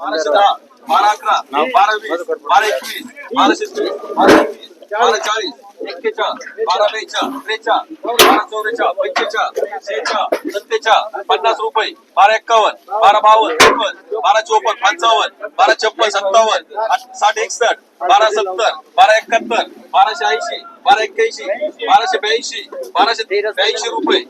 बाराशे दहा बारा अकरा बारा वीस बारा एकवीस बाराशे तीस बारा एकवीस बारा चाळीस एक्केचाळ बारा बेचाळ त्रेचाळ बारा चौवेचाळ पंचेचाळ शेहेचाळ सत्तेचाळ पन्नास रुपये बारा एक्कावन्न बारा बावन्न त्रेपन्न बारा चोपन्न पंचावन्न बारा छप्पन सत्तावन्न साठ एकसष्ट बारा सत्तर बारा एकाहत्तर बाराशे ऐंशी बारा एक्क्याऐंशी बाराशे ब्याऐंशी बाराशे ब्याऐंशी रुपये.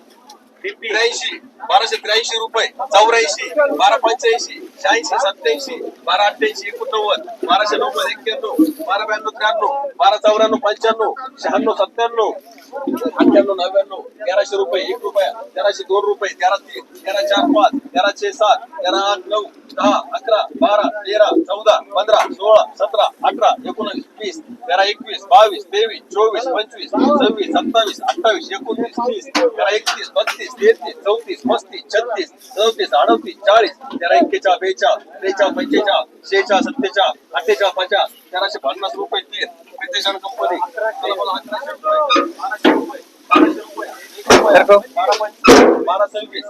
त्र्याऐंशी बाराशे त्र्याऐंशी रुपये चौऱ्याऐंशी बारा पंच्याऐंशी शहाऐंशी सत्याऐंशी बारा अठ्ठ्याऐंशी एकोणनव्वद बाराशे नव्वद एक्क्याण्णव बारा ब्याण्णव त्र्याण्णव बारा चौऱ्याण्णव पंच्याण्णव शहाण्णव सत्त्याण्णव अठ्ठ्याण्णव नव्याण्णव तेराशे रुपये एक रुपया तेराशे दोन रुपये तेरा तीन तेरा चार पाच तेराशे सात तेरा आठ नऊ दहा अकरा बारा तेरा चौदा पंधरा सोळा सतरा अठरा एकोणीस वीस तेरा एकवीस बावीस तेवीस चोवीस पंचवीस सव्वीस सत्तावीस अठ्ठावीस एकोणतीस तीस तेरा एकतीस बत्तीस तेहतीस चौतीस पस्तीस छत्तीस चौतीस अडतीस चाळीस तेरा एक्केचाळ बेचाळ त्रेचा पंचेचा शेचा सत्तेचाळ अठ्ठेचाळ पचास तेराशे पन्नास रुपये तीन. कंपनी मला बोला अकराशे रुपये बाराशे रुपये बाराशे रुपये एक रुपया. बारा सव्वीस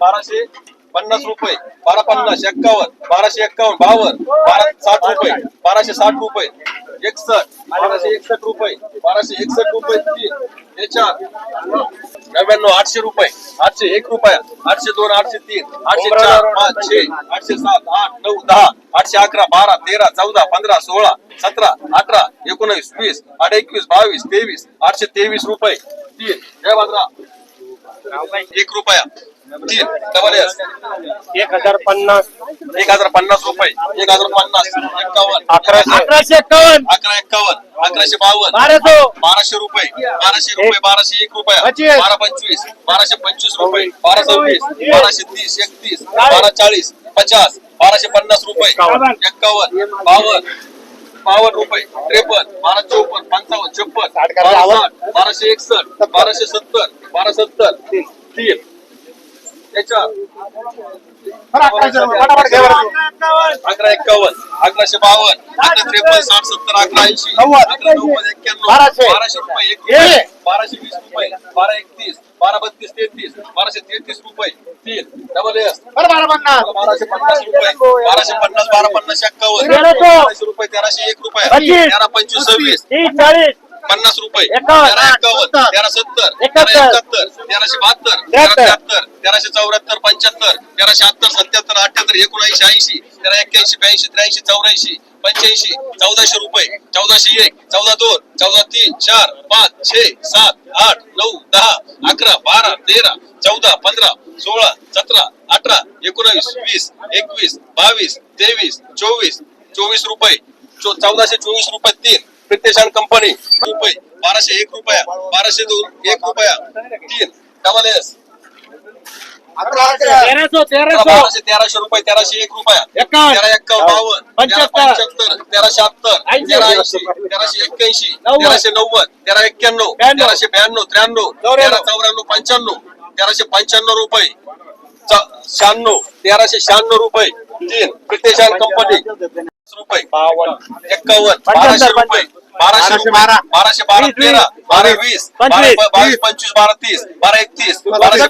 बाराशे पन्नास रुपये बारा पन्नास एक्कावन्न बाराशे एक्कावन्न बावन्न बारा साठ रुपये बाराशे साठ रुपये एकसष्ट बाराशे एकसष्ट रुपये बाराशे एकसष्ट रुपये तीन याच्यात नव्याण्णव आठशे रुपये. आठशे एक रुपया आठशे दोन आठशे तीन आठशे चार पाच छे आठशे सात आठ नऊ दहा आठशे अकरा बारा तेरा चौदा पंधरा सोळा सतरा अठरा एकोणीस वीस आठ एकवीस बावीस तेवीस आठशे तेवीस रुपये. तीन जय भद्रा एक रुपया. एक हजार पन्नास. एक हजार पन्नास रुपये. एक हजार पन्नास. एक्कावन्न अकराशे. अकराशे एक्कावन्न अकरा एक्कावन्न अकराशे बावन्न. बाराशे. बाराशे रुपये. बाराशे रुपये बाराशे एक रुपया. बारा पंचवीस. बाराशे पंचवीस रुपये. बारा सव्वीस बाराशे तीस. एकतीस. बारा चाळीस. पचास. बाराशे पन्नास रुपये. एक्कावन्न बावन्न. बावन्न रुपये. त्रेपन्न. बारा चौपन्न. पंचावन्न. छप्पन बाराशे एकसष्ट. बाराशे सत्तर. बारा सत्तर. अकरा एक्कावन्न अकराशे बावन्न अकरा त्रेपन्न साठ सत्तर अकरा ऐंशी. अकरा नव्वद एक्क्याण्णव बाराशे. रुपये एक बाराशे वीस रुपये बारा एकतीस बारा बत्तीस तेहतीस बाराशे तेहतीस रुपये तीन डबल एस बारा पन्नास बाराशे पन्नास रुपये बाराशे पन्नास बारा पन्नास एक्कावन्न. बाराशे रुपये तेराशे एक रुपये. तेरा पंचवीस सव्वीस चाळीस पन्नास रुपये एकावन्न. तेरा एक्कावन्न तेरा सत्तर तेरा एकाहत्तर. एकाहत्तर तेराशे बहात्तर तेरा त्र्याहत्तर. त्र्याहत्तर तेराशे चौऱ्याहत्तर पंच्याहत्तर तेरा शहात्तर सत्याहत्तर अठ्याहत्तर एकोणऐंशी ऐंशी तेरा एक्क्याऐंशी ब्याऐंशी त्र्याऐंशी चौऱ्याऐंशी पंच्याऐंशी चौदाशे रुपये चौदाशे एक चौदा दोन चौदा तीन चार पाच छे सात आठ नऊ दहा अकरा बारा तेरा चौदा पंधरा सोळा सतरा अठरा एकोणावीस वीस एकवीस बावीस तेवीस चोवीस चोवीस रुपये चौदाशे चोवीस रुपये तीन प्रितेशान कंपनी रुपये. बाराशे एक रुपया. बाराशे दोन. एक रुपया. तीन. डबल एस तेराशे तेराशे. बाराशे तेराशे रुपये तेराशे एक रुपया. तेरा एक्कावन्न बावन्न. तेरा पंच्याहत्तर. पंच्याहत्तर तेरा शहात्तर ऐंशी. तेरा ऐंशी तेराशे एक्क्याऐंशी. तेराशे नव्वद तेरा एक्क्याण्णव. तेराशे ब्याण्णव त्र्याण्णव. तेरा चौऱ्याण्णव पंच्याण्णव तेराशे पंच्याण्णव रुपये. शहाण्णव तेराशे शहाण्णव रुपये. तीन. प्रितेशान कंपनी रुपये बावन्न. एक्कावन्न बाराशे रुपये. बाराशे बारा. बाराशे बारा तेरा. बारा वीस बारा पंचवीस. बावीस पंचवीस बारा तीस बारा एकतीस बाराशे.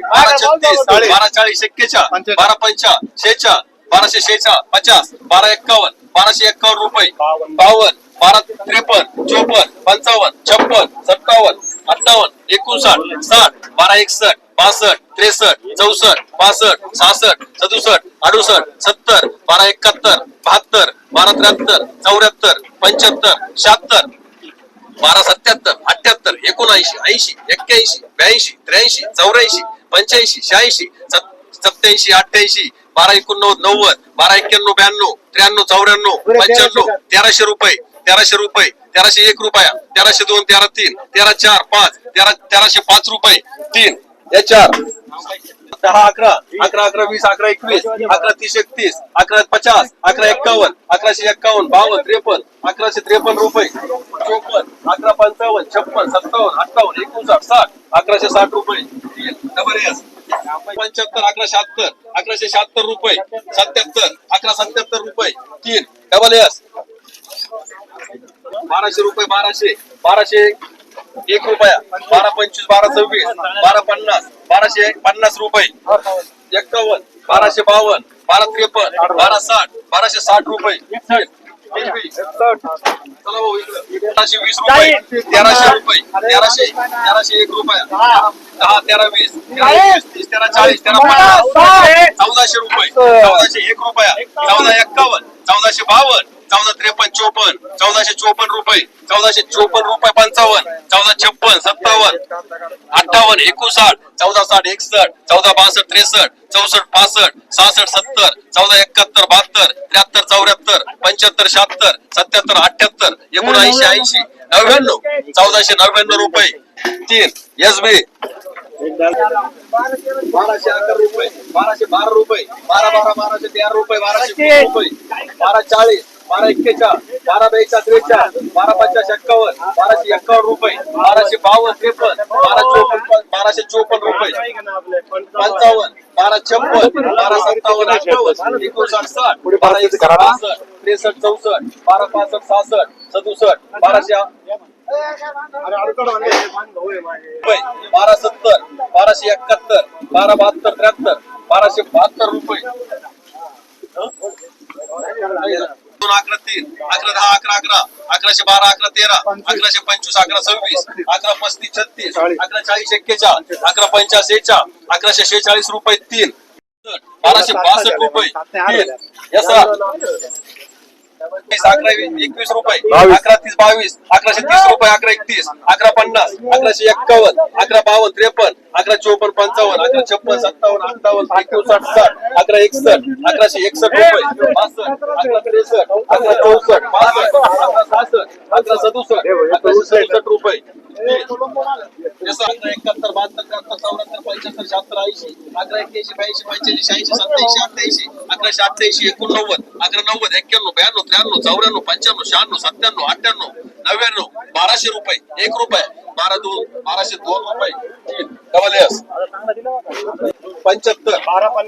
बारा छत्तीस. बारा चाळीस पंचेचाळ. बारा पंचा शेचाळ बाराशे शेचाळ पचास बारा एक्कावन्न बाराशे एक्कावन्न रुपये बावन्न. बारा त्रेपन्न चोपन्न पंचावन्न छप्पन सत्तावन्न अठ्ठावन्न एकोणसाठ साठ बारा एकसष्ट बासष्ट त्रेसष्ट चौसष्ट पासष्ट सहासष्ट सदुसष्ट अडुसष्ट सत्तर बारा एकाहत्तर बहात्तर बारा त्र्याहत्तर चौऱ्याहत्तर पंच्याहत्तर शहात्तर बारा सत्याहत्तर अठ्याहत्तर एकोणऐंशी ऐंशी एक्क्याऐंशी ब्याऐंशी त्र्याऐंशी चौऱ्याऐंशी पंच्याऐंशी शहाऐंशी सत- सत्याऐंशी अठ्ठ्याऐंशी बारा एकोणनव्वद नव्वद बारा एक्क्याण्णव ब्याण्णव त्र्याण्णव चौऱ्याण्णव पंच्याण्णव तेराशे रुपये तेराशे रुपये तेराशे एक रुपया तेराशे दोन तेरा तीन तेरा चार पाच तेरा तेराशे पाच रुपये तीन. या चार. दहा अकरा अकरा अकरा वीस अकरा एकवीस अकरा तीस एकतीस अकरा पचास अकरा एक्कावन्न अकराशे एक्कावन्न बावन्न त्रेपन्न अकराशे त्रेपन्न रुपये चोपन्न अकरा पंचावन्न छप्पन सत्तावन्न अठ्ठावन्न एकोणसाठ साठ अकराशे साठ रुपये. डबल एस पंच्याहत्तर अकरा शहात्तर अकराशे शहात्तर रुपये सत्याहत्तर अकरा सत्याहत्तर रुपये तीन. डबल एस बाराशे रुपये बाराशे बाराशे एक रुपया बारा पंचवीस बारा सव्वीस बारा पन्नास बाराशे पन्नास रुपये. एक्कावन्न बाराशे बावन्न बारा त्रेपन्न बारा साठ बाराशे साठ रुपये. एकवीस. तेराशे वीस रुपये तेराशे रुपये तेराशे तेराशे एक रुपया. दहा तेरा वीस तेरा तेरा चाळीस तेरा पन्नास चौदाशे रुपये चौदाशे एक रुपया चौदा एक्कावन्न. चौदाशे बावन्न चौदा त्रेपन्न चोपन्न चौदाशे चोपन्न रुपये चौदाशे चोपन्न रुपये पंचावन्न चौदा छप्पन सत्तावन्न अठ्ठावन्न एकोणसाठ चौदा साठ एकसष्ट चौदा बासष्ट त्रेसष्ट चौसष्ट पासष्ट सहासष्ट सत्तर चौदा एकाहत्तर बहात्तर त्र्याहत्तर चौऱ्याहत्तर पंच्याहत्तर शहात्तर सत्याहत्तर अठ्याहत्तर एकोणऐंशी ऐंशी नव्याण्णव चौदाशे नव्याण्णव रुपये. तीन एस बी. बाराशे अकरा रुपये बाराशे बारा रुपये बारा बारा बाराशे तेरा रुपये बाराशे रुपये. बारा चाळीस बारा एक्केचाळीस बारा बेचाळीस त्रेचाळीस बारा पंचाळीस एक्कावन्न बाराशे एक्कावन्न रुपये बाराशे बावन्न त्रेपन्न बारा चोपन्न बाराशे चोपन्न रुपये पंचावन्न बारा छप्पन बारा सत्तावन्न अठ्ठावन्न एकोणसाठ साठ बारा एकसष्ट बासष्ट त्रेसष्ट चौसष्ट बारा पासष्ट सहासष्ट सदुसष्ट बाराशे बारा सत्तर बाराशे एकाहत्तर बारा बहात्तर त्र्याहत्तर बाराशे बहात्तर रुपये. दोन अकरा तीन अकरा दहा अकरा अकरा अकराशे बारा अकरा तेरा अकराशे पंचवीस अकरा सव्वीस अकरा पस्तीस छत्तीस अकरा चाळीस एक्केचाळ अकरा पंचाळीस शेचाळ अकराशे शेचाळीस रुपये तीन. बाराशे बासष्ट रुपये तीन. वीस अकरा वीस एकवीस रुपये. अकरा तीस बावीस. अकराशे तीस रुपये अकरा एकतीस. अकरा पन्नास. अकराशे एक्कावन्न. अकरा बावन्न त्रेपन्न. अकरा चोपन्न पंचावन्न. अकरा छप्पन सत्तावन्न अठ्ठावन्न एकोणसाठ साठ. अकरा एकसष्ट. अकराशे एकसष्ट रुपये. बासष्ट. अकरा त्रेसष्ट. अकरा चौसष्ट. पासष्ट अकरा सहासष्ट. अकरा सदुसष्ट. अकराशे सदुसष्ट रुपये. एकाहत्तर बहात्तर त्र्याहत्तर चौऱ्याहत्तर पंच्याहत्तर शहात्तर ऐंशी अकरा एक्क्याऐंशी ब्याऐंशी पंच्याऐंशी शहाऐंशी सत्याऐंशी अठ्ठ्याऐंशी अकराशे अठ्ठ्याऐंशी एकोणनव्वद अकरा नव्वद एक्क्याण्णव ब्याण्णव त्र्याण्णव चौऱ्याण्णव पंच्याण्णव शहाण्णव सत्त्याण्णव अठ्ठ्याण्णव नव्याण्णव बाराशे रुपये एक रुपये बारा दोन बाराशे दोन रुपये. तीन डबल एस पंच्याहत्तर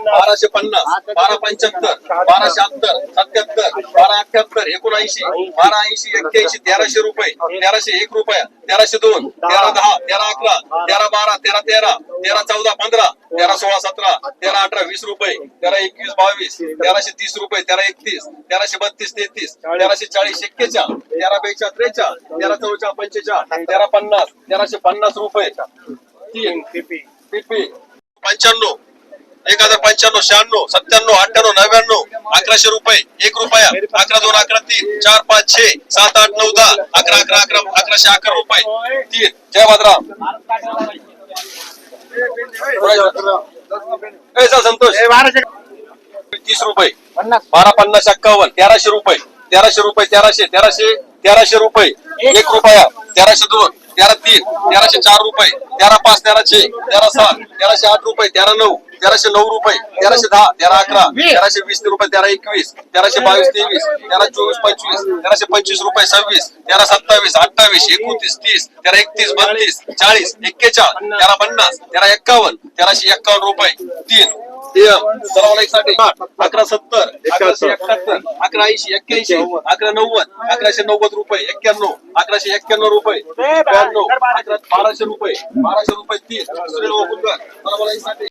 बाराशे पन्नास बारा पंच्याहत्तर बारा शहात्तर सत्याहत्तर बारा अठ्याहत्तर एकोणऐंशी बारा ऐंशी एक्क्याऐंशी तेराशे रुपये तेराशे एक रुपया तेराशे दोन तेरा दहा तेरा अकरा तेरा बारा तेरा तेरा तेरा चौदा पंधरा तेरा सोळा सतरा तेरा अठरा वीस रुपये तेरा एकवीस बावीस तेराशे तीस रुपये तेरा एकतीस तेराशे बत्तीस तेहतीस तेराशे चाळीस एक्केचाळ तेरा बेचाळ त्रेचाळ तेरा चौचाळ पंचेचाळ तेरा पन्नास तेराशे पन्नास रुपये. तीन. पीपी पंच्याण्णव. एक हजार पंच्याण्णव शहाण्णव सत्त्याण्णव अठ्ठ्याण्णव नव्याण्णव अकराशे रुपये एक रुपया अकरा दोन अकरा तीन चार पाच छे सात आठ नऊ दहा अकरा अकरा अकरा अकराशे अकरा रुपये तीन. जय चल संतोष. तीस रुपये. बारा पन्नास एक्कावन्न तेराशे रुपये. तेराशे रुपये तेराशे तेराशे तेराशे रुपये. एक रुपया. तेराशे दोन तेरा तीन तेराशे चार रुपये. तेरा पाच तेराशे तेरा सात तेराशे आठ रुपये तेरा नऊ. तेराशे नऊ रुपये तेराशे दहा तेरा अकरा तेराशे वीस रुपये तेरा एकवीस तेराशे बावीस तेवीस तेरा चोवीस पंचवीस तेराशे पंचवीस रुपये सव्वीस तेरा सत्तावीस अठ्ठावीस एकोणतीस तीस तेरा एकतीस बत्तीस चाळीस एक्केचाळ तेरा पन्नास तेरा एक्कावन्न तेराशे एक्कावन्न रुपये. तीन. साठी अकरा सत्तर अकराशे एकाहत्तर अकरा ऐंशी एक्क्याऐंशी अकरा नव्वद अकराशे नव्वद रुपये एक्क्याण्णव अकराशे एक्क्याण्णव रुपये ब्याण्णव अकरा बाराशे रुपये बाराशे रुपये तीन. साठी